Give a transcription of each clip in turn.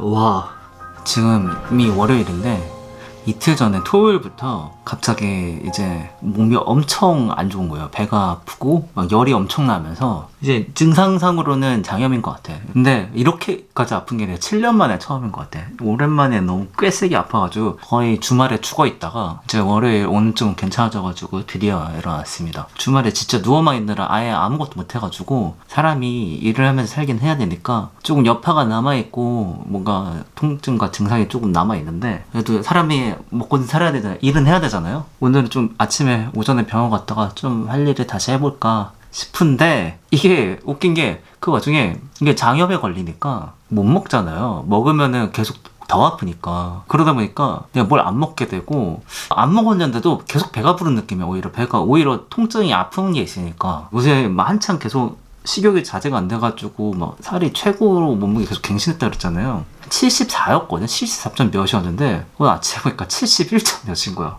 와 지금이 월요일인데 이틀 전에 토요일부터 갑자기 이제 몸이 엄청 안 좋은 거예요. 배가 아프고 막 열이 엄청 나면서 이제 증상상으로는 장염인 것 같아. 근데 이렇게까지 아픈 게 내가 7년 만에 처음인 것 같아. 오랜만에 너무 꽤 세게 아파가지고 거의 주말에 죽어 있다가 이제 월요일 오늘 좀 괜찮아져가지고 드디어 일어났습니다. 주말에 진짜 누워만 있느라 아예 아무것도 못 해가지고 사람이 일을 하면서 살긴 해야 되니까 조금 여파가 남아있고 뭔가 통증과 증상이 조금 남아있는데 그래도 사람이 먹고는 살아야 되잖아요. 일은 해야 되잖아요. 오늘은 좀 아침에 오전에 병원 갔다가 좀 할 일을 다시 해볼까 싶은데 이게 웃긴 게 그 와중에 이게 장염에 걸리니까 못 먹잖아요. 먹으면은 계속 더 아프니까. 그러다 보니까 내가 뭘 안 먹게 되고 안 먹었는데도 계속 배가 부른 느낌이야 오히려. 배가 오히려 통증이 아픈 게 있으니까. 요새 막 한창 계속 식욕이 자제가 안 돼가지고 막 살이 최고로 몸무게 계속 갱신했다 그랬잖아요. 74였거든 74점 몇이었는데 오늘 아침에 보니까 71점 몇인 거야 야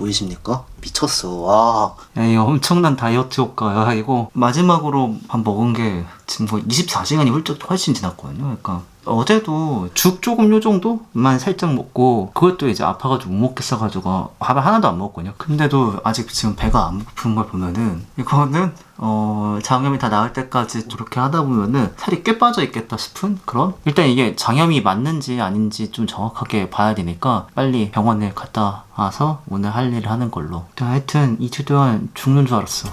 보이십니까? 미쳤어. 와. 야, 이 엄청난 다이어트 효과야. 이거 마지막으로 밥 먹은 게 지금 거의 24시간이 훌쩍 훨씬 지났거든요. 그러니까 어제도 죽 조금 요 정도만 살짝 먹고 그것도 이제 아파가지고 못 먹겠어가지고 밥을 하나도 안 먹었거든요. 근데도 아직 지금 배가 안 고픈 걸 보면은 이거는 어 장염이 다 나을 때까지 저렇게 하다 보면은 살이 꽤 빠져 있겠다 싶은 그런? 일단 이게 장염이 맞는지 아닌지 좀 정확하게 봐야 되니까 빨리 병원에 갔다 와서 오늘 할 일을 하는 걸로. 하여튼 이주 동안 죽는 줄 알았어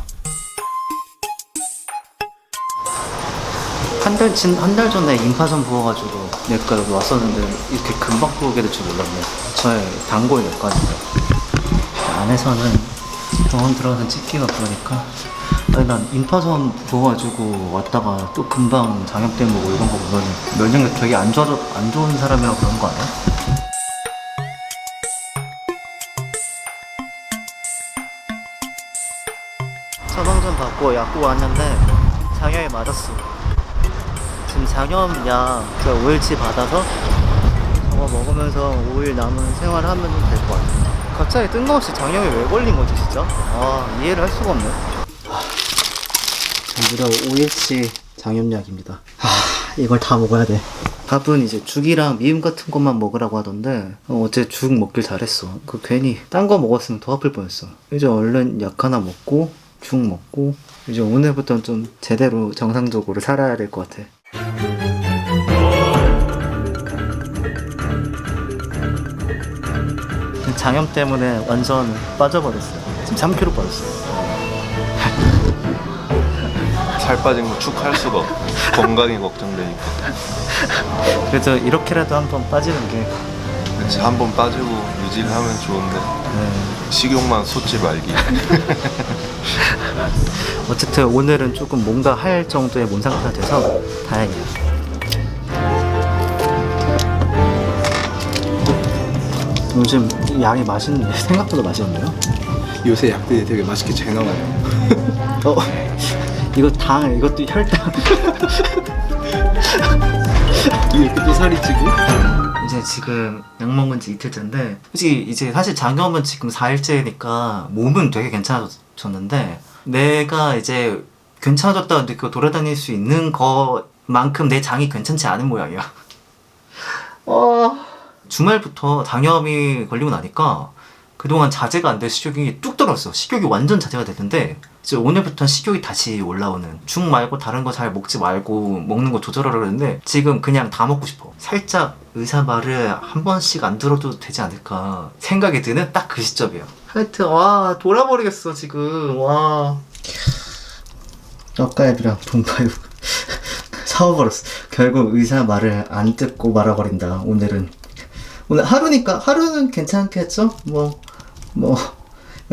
한 달, 진, 한달 전에 임파선 부어가지고 내과 여기 왔었는데 이렇게 금방 부어게 될 줄 몰랐네. 저의 단골 내과니까. 안에서는 병원 들어가서 찍기가 그러니까. 아니, 난 임파선 부어가지고 왔다가 또 금방 장염된 거고 이런 거 보면 면역력 되게 안, 좋아, 안 좋은 사람이라고 그런 거 아니야? 처방전 받고 약국 왔는데 장염이 맞았어. 지금 장염약 저 5일치 받아서 저거 먹으면서 5일 남은 생활하면 될 것 같아. 갑자기 뜬금없이 장염이 왜 걸린 거지 진짜? 아 이해를 할 수가 없네. 무려 5일치 장염약입니다. 아 이걸 다 먹어야 돼. 밥은 이제 죽이랑 미음 같은 것만 먹으라고 하던데 어, 어제 죽 먹길 잘했어. 그 괜히 딴 거 먹었으면 더 아플 뻔했어. 이제 얼른 약 하나 먹고 죽 먹고 이제 오늘부터는 좀 제대로 정상적으로 살아야 될 것 같아. 장염 때문에 완전 빠져버렸어요. 지금 3kg 빠졌어요. 살 빠진 거 축할 수가 없고 건강이 걱정되니까 그래서 이렇게라도 한번 빠지는 게 그치 한번 빠지고 유지를 하면 좋은데 네. 식욕만 솟지 말기 어쨌든 오늘은 조금 뭔가 할 정도의 몸 상태가 돼서 다행이에요. 요즘 양이 맛있네. 생각보다 맛있네요. 요새 약들이 되게 맛있게 잘 나와요. 어, 이거 당, 이것도 혈당. 이렇게 또 살이 찌고 이제 지금 약 먹은 지 이틀째인데 솔직히 이제 사실 장염은 지금 4일째니까 몸은 되게 괜찮아졌는데 내가 이제 괜찮아졌다고 느끼고 돌아다닐 수 있는 것만큼 내 장이 괜찮지 않은 모양이야. 어... 주말부터 장염이 걸리고 나니까 그동안 자제가 안 될 식욕이 뚝 떨어졌어. 식욕이 완전 자제가 됐는데 이제 오늘부터 식욕이 다시 올라오는 죽 말고 다른 거 잘 먹지 말고 먹는 거 조절하라 그랬는데 지금 그냥 다 먹고 싶어. 살짝 의사 말을 한 번씩 안 들어도 되지 않을까 생각이 드는 딱 그 시점이에요. 하여튼 와 돌아버리겠어 지금 와. 떡갈비랑 동파육 사와버렸어. 결국 의사 말을 안 듣고 말아버린다. 오늘은 오늘 하루니까 하루는 괜찮겠죠? 뭐 뭐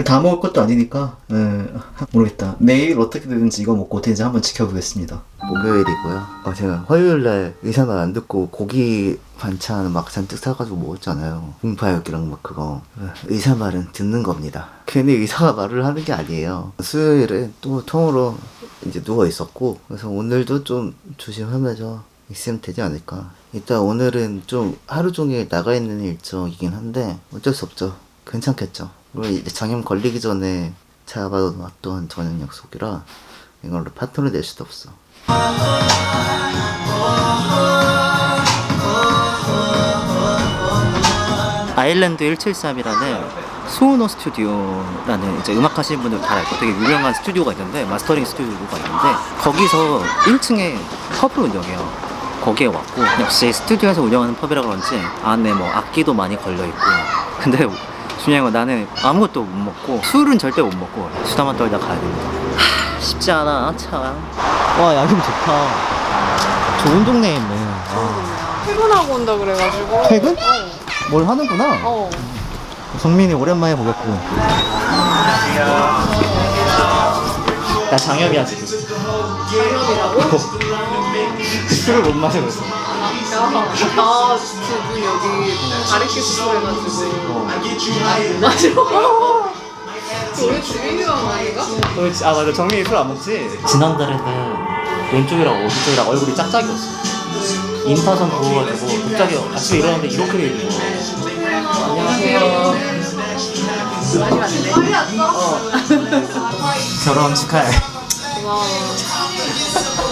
다 먹을 것도 아니니까 에, 모르겠다. 내일 어떻게 되는지 이거 먹고 어떻게 되는지 한번 지켜보겠습니다. 목요일이고요. 어, 제가 화요일날 의사 말 안 듣고 고기 반찬 막 잔뜩 사가지고 먹었잖아요. 공파육이랑 막 그거. 의사 말은 듣는 겁니다. 괜히 의사가 말을 하는 게 아니에요. 수요일에 또 통으로 이제 누워 있었고 그래서 오늘도 좀 조심하면서 있으면 되지 않을까. 일단 오늘은 좀 하루 종일 나가 있는 일정이긴 한데 어쩔 수 없죠 괜찮겠죠. 그리고 장염 걸리기 전에 잡아놨던 저녁 약속이라 이걸로 파토를 낼 수도 없어. 아일랜드 173이라는 소우노 스튜디오라는 이제 음악 하시는 분들 다 알고 되게 유명한 스튜디오가 있는데 마스터링 스튜디오가 있는데 거기서 1층에 펍을 운영해요. 거기에 왔고 역시 스튜디오에서 운영하는 펍이라 그런지 안에 뭐 악기도 많이 걸려 있고 근데 중요한 건 나는 아무것도 못 먹고 술은 절대 못 먹고 수다만 떨다 가야 됩니다. 하, 쉽지 않아 참. 와 야경 좋다. 좋은 동네에 있네. 퇴근하고 온다 그래가지고. 퇴근? 뭘 하는구나. 어. 성민이 오랜만에 보겠고. 나 장염이야 지금. 당연이라고? 술을 못 마시고 있어. 야, 나 지금 여기 수술해가지고. 아니, 못 마셔. 우리 지민이랑 아닌가? 아 맞아 정민이 술 안 먹지? 지난달에는 왼쪽이랑 오른쪽이랑 얼굴이 짝짝이었어. 인파선 부어가지고 갑자기 아침에 일어났는데 이렇게 돼 있는 거야. 안녕하세요. 많이 왔네. 많이 왔어? 결혼 축하해. 고마워.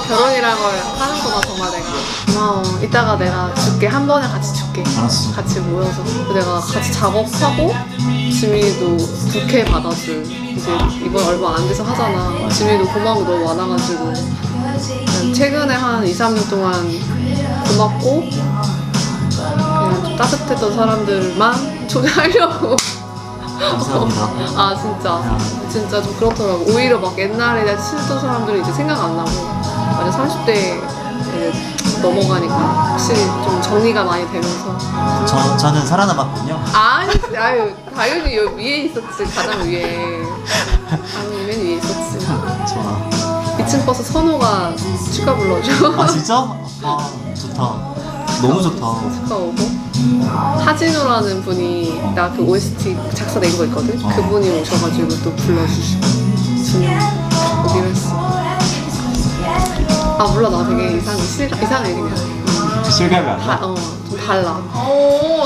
결혼이라고 하는구나, 정말 내가. 고마워. 이따가 내가 줄게. 한 번에 같이 줄게. 알았어. 같이 모여서. 내가 같이 작업하고, 지민이도 부케 받아줄. 이제 이번 얼마 안 돼서 하잖아. 지민이도 고마운 거 너무 많아가지고. 그냥 최근에 한 2, 3년 동안 고맙고, 그냥 좀 따뜻했던 사람들만 초대하려고. 감사합니다. 아 진짜 진짜 좀 그렇더라고 오히려 막 옛날에 내가 친했던 사람들이 이제 생각 안 나고 완전 30대 이제 넘어가니까 확실히 좀 정리가 많이 되면서 저 저는 살아남았군요. 아니 아유 당연히 여기 위에 있었지 가장 위에 당연히 맨 위에 있었지 좋아. 2층 버스 선호가 축가 불러줘 아 진짜? 아 좋다. 너무 좋다. 축가 오고 하진우라는 분이 나 그 OST 작사 낸 거 있거든? 어. 그분이 오셔가지고 또 불러주시고 오기로 했어 아 몰라. 나 되게 이상 실 이상해 그냥. 실감이 안 다, 어, 좀 달라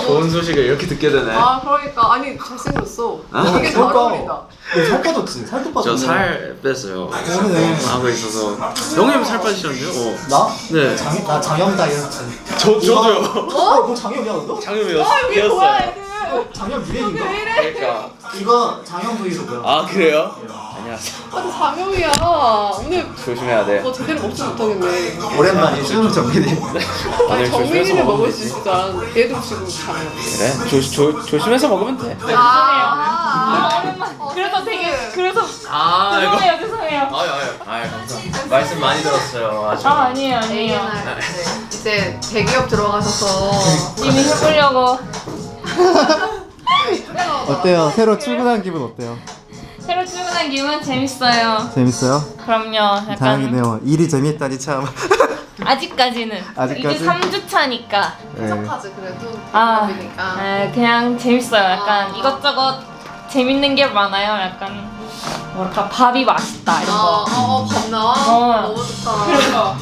좋은 소식을 이렇게 듣게 되네. 아 그러니까 아니 잘생겼어 되게 잘 그러니까. 어울린다 살 빠졌지. 살도 빠졌네. 저 살 뺐어요. 그러네. 하고 있어서. 형님 살 빠지셨는데요? 어. 나? 네. 장, 나 장염 다이어트. 저 저도요. 어? 너 장염이야 너도? 장염이었어요. 장염 유행인가? 그러니까. 이거 장염 브이로그야. 아 그래요? 안녕하세요. 아 장염이야 오늘 조심해야 돼. 뭐 제대로 먹지 못하겠네 오랜만이죠 정민이. 오늘 아니 조심해서 먹으면 먹을 수 되지. 있을 줄 알았는데 얘도 지금 장염 그래. 조, 조, 조심해서 먹으면 돼. 아, 그래서 되게 그래서 아 죄송해요 죄송해요 아유 아유 아유 감사합니다. 말씀 많이 들었어요. 아주. 아 아니에요 아니에요 A&R 이제 대기업 들어가셔서 이미 해보려고 어때요? 새로 출근한 기분 어때요? 새로 출근한 기분 재밌어요 재밌어요? 그럼요 약간 다행이네요. 일이 재밌다니 참. 아직까지는 아직까지? 이제 3주 차니까 네. 하지 그래도 아, 대기업이니까 아 그냥 재밌어요 약간 아. 이것저것 재밌는 게 많아요 약간 뭐랄까 밥이 맛있다 이런 거 아어밥 나와 어. 너무 좋다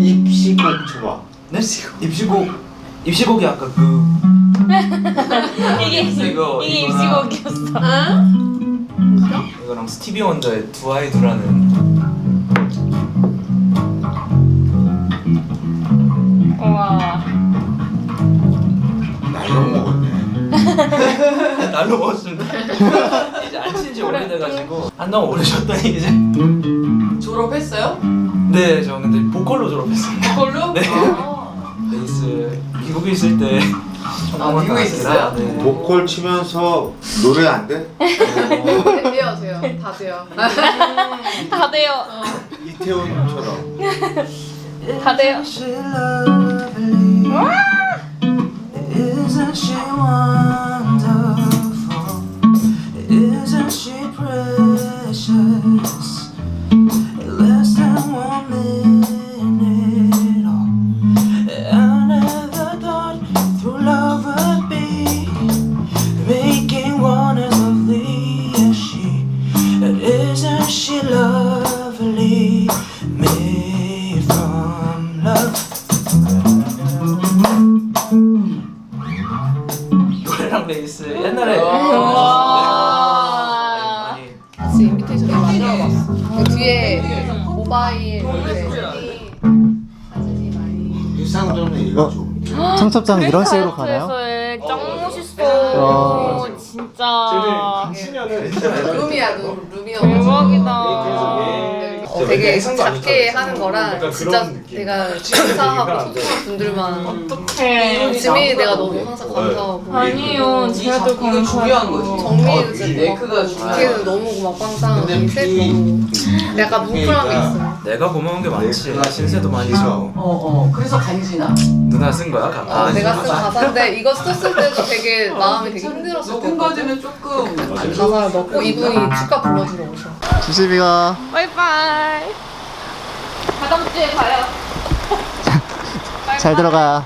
입시곡 좋아. 네? 입시곡. 입시곡이 아까 그. 이게 이거, 이게 입시곡이었어 이거랑 스티비 원더의 두 아이돌하는. 우와 날로 먹었네. 날로 먹었습니다. 이제 안 친지 오래돼가지고 한동안 오래 쉬었더니 이제. 졸업했어요? 네, 저 근데 보컬로 졸업했어요. 그걸로? 네. 아. 미국에 있을 때. 아, 미국에 있었어요? 네. 보컬 치면서 노래 안 돼? 네, 돼요 돼요 다 돼요 다 돼요 이태원처럼. 다 돼요 Isn't she wonderful? Isn't she precious? 베이스 옛날에. 우와 많이 같이 인비테이션 만들어봤어 그 뒤에 모바일 사진이 많이 유상점은 이거 좀. 청첩장 이런 식으로 가나요? 짱 멋있어. 진짜. 룸이야 룸 룸이야. 대박이다. 어, 되게 작게 하는 거랑 진짜 내가 감사하고 소중한 분들만 어떡해. 지민이 내가 너무 항상 감사하고 아니요, 제가 더 감사해요. 정민이도 진짜 부케도 너무 고맙고 항상 셋 너무 약간 뭉클한 게 있어요. 내가 고마운 게 많지. 신세도 많이 줘. 어, 어. 그래서 간지나. 누나 쓴 거야? 어, 아, 내가 쓴 가사인데 이거 썼을 때도 되게 마음이 되게 힘들었을 때 녹음까지는 조금. 가사를 넣고 이분이 축가 불러주러 오셔. 조심히 가. 바이바이. 다다음 주에 봐요. 잘 들어가.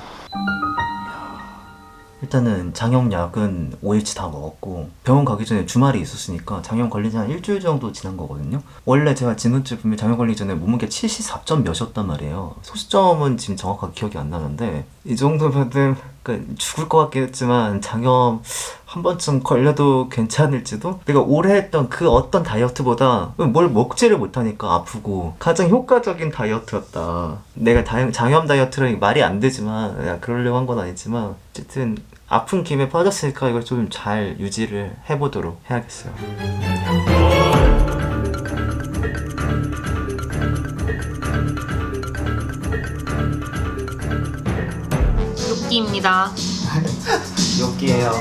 일단은 장염약은 5일치 다 먹었고 병원 가기 전에 주말이 있었으니까 장염 걸린 지 한 일주일 정도 지난 거거든요 원래 제가 진후쯤 보면 장염 걸리기 전에 몸무게 74점 몇이었단 말이에요 소수점은 지금 정확하게 기억이 안 나는데 이 정도면은 그러니까 죽을 것 같긴 했지만 장염 한 번쯤 걸려도 괜찮을지도 내가 오래 했던 그 어떤 다이어트보다 뭘 먹지를 못하니까 아프고 가장 효과적인 다이어트였다 내가 다- 장염 다이어트를 말이 안 되지만 내가 그러려고 한 건 아니지만 어쨌든 아픈 김에 빠졌으니까 이걸 좀 잘 유지를 해보도록 해야겠어요 욕기입니다. 여기에요.